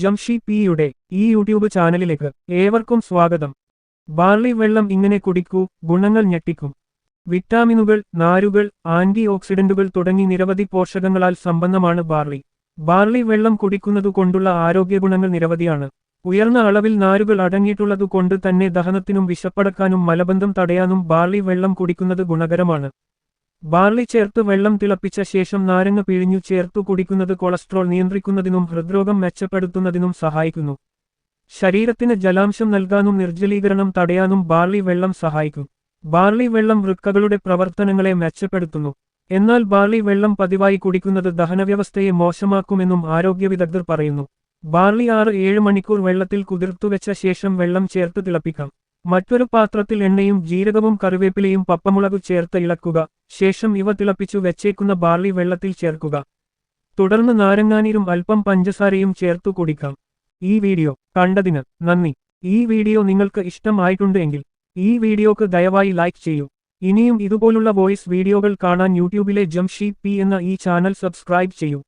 ജംഷി പിയുടെ ഈ യൂട്യൂബ് ചാനലിലേക്ക് ഏവർക്കും സ്വാഗതം. ബാർലി വെള്ളം ഇങ്ങനെ കുടിക്കൂ ഗുണങ്ങൾ ഞെട്ടിക്കും. വിറ്റാമിനുകൾ നാരുകൾ ആന്റി ഓക്സിഡന്റുകൾ തുടങ്ങി നിരവധി പോഷകങ്ങളാൽ സമ്പന്നമാണ് ബാർലി. ബാർലി വെള്ളം കുടിക്കുന്നതുകൊണ്ടുള്ള ആരോഗ്യ ഗുണങ്ങൾ നിരവധിയാണ്. ഉയർന്ന അളവിൽ നാരുകൾ അടങ്ങിയിട്ടുള്ളതുകൊണ്ട് തന്നെ ദഹനത്തിനും വിശപ്പടക്കാനും മലബന്ധം തടയാനും ബാർലി വെള്ളം കുടിക്കുന്നത് ഗുണകരമാണ്. ബാർലി ചേർത്ത് വെള്ളം തിളപ്പിച്ച ശേഷം നാരങ്ങ പിഴിഞ്ഞു ചേർത്തു കുടിക്കുന്നത് കൊളസ്ട്രോൾ നിയന്ത്രിക്കുന്നതിനും ഹൃദ്രോഗം മെച്ചപ്പെടുത്തുന്നതിനും സഹായിക്കുന്നു. ശരീരത്തിന് ജലാംശം നൽകാനും നിർജലീകരണം തടയാനും ബാർലി വെള്ളം സഹായിക്കും. ബാർലി വെള്ളം വൃക്കകളുടെ പ്രവർത്തനങ്ങളെ മെച്ചപ്പെടുത്തുന്നു. എന്നാൽ ബാർലി വെള്ളം പതിവായി കുടിക്കുന്നത് ദഹനവ്യവസ്ഥയെ മോശമാക്കുമെന്നും ആരോഗ്യ വിദഗ്ധർ പറയുന്നു. ബാർലി ആറ് ഏഴ് മണിക്കൂർ വെള്ളത്തിൽ കുതിർത്തുവെച്ച ശേഷം വെള്ളം ചേർത്ത് തിളപ്പിക്കാം. മറ്റൊരു പാത്രത്തിൽ എണ്ണയും ജീരകവും കറിവേപ്പിലയും പപ്പമുളകു ചേർത്ത് ഇളക്കുക. ശേഷം ഇവ തിളപ്പിച്ചു വെച്ചേക്കുന്ന ബാർലി വെള്ളത്തിൽ ചേർക്കുക. തുടർന്ന് നാരങ്ങാനീരും അല്പം പഞ്ചസാരയും ചേർത്തു കുടിക്കാം. ഈ വീഡിയോ കണ്ടതിന് നന്ദി. ഈ വീഡിയോ നിങ്ങൾക്ക് ഇഷ്ടമായിട്ടുണ്ട് എങ്കിൽ ഈ വീഡിയോക്ക് ദയവായി ലൈക്ക് ചെയ്യൂ. ഇനിയും ഇതുപോലുള്ള വോയിസ് വീഡിയോകൾ കാണാൻ യൂട്യൂബിലെ ജംഷി പി എന്ന ഈ ചാനൽ സബ്സ്ക്രൈബ് ചെയ്യൂ.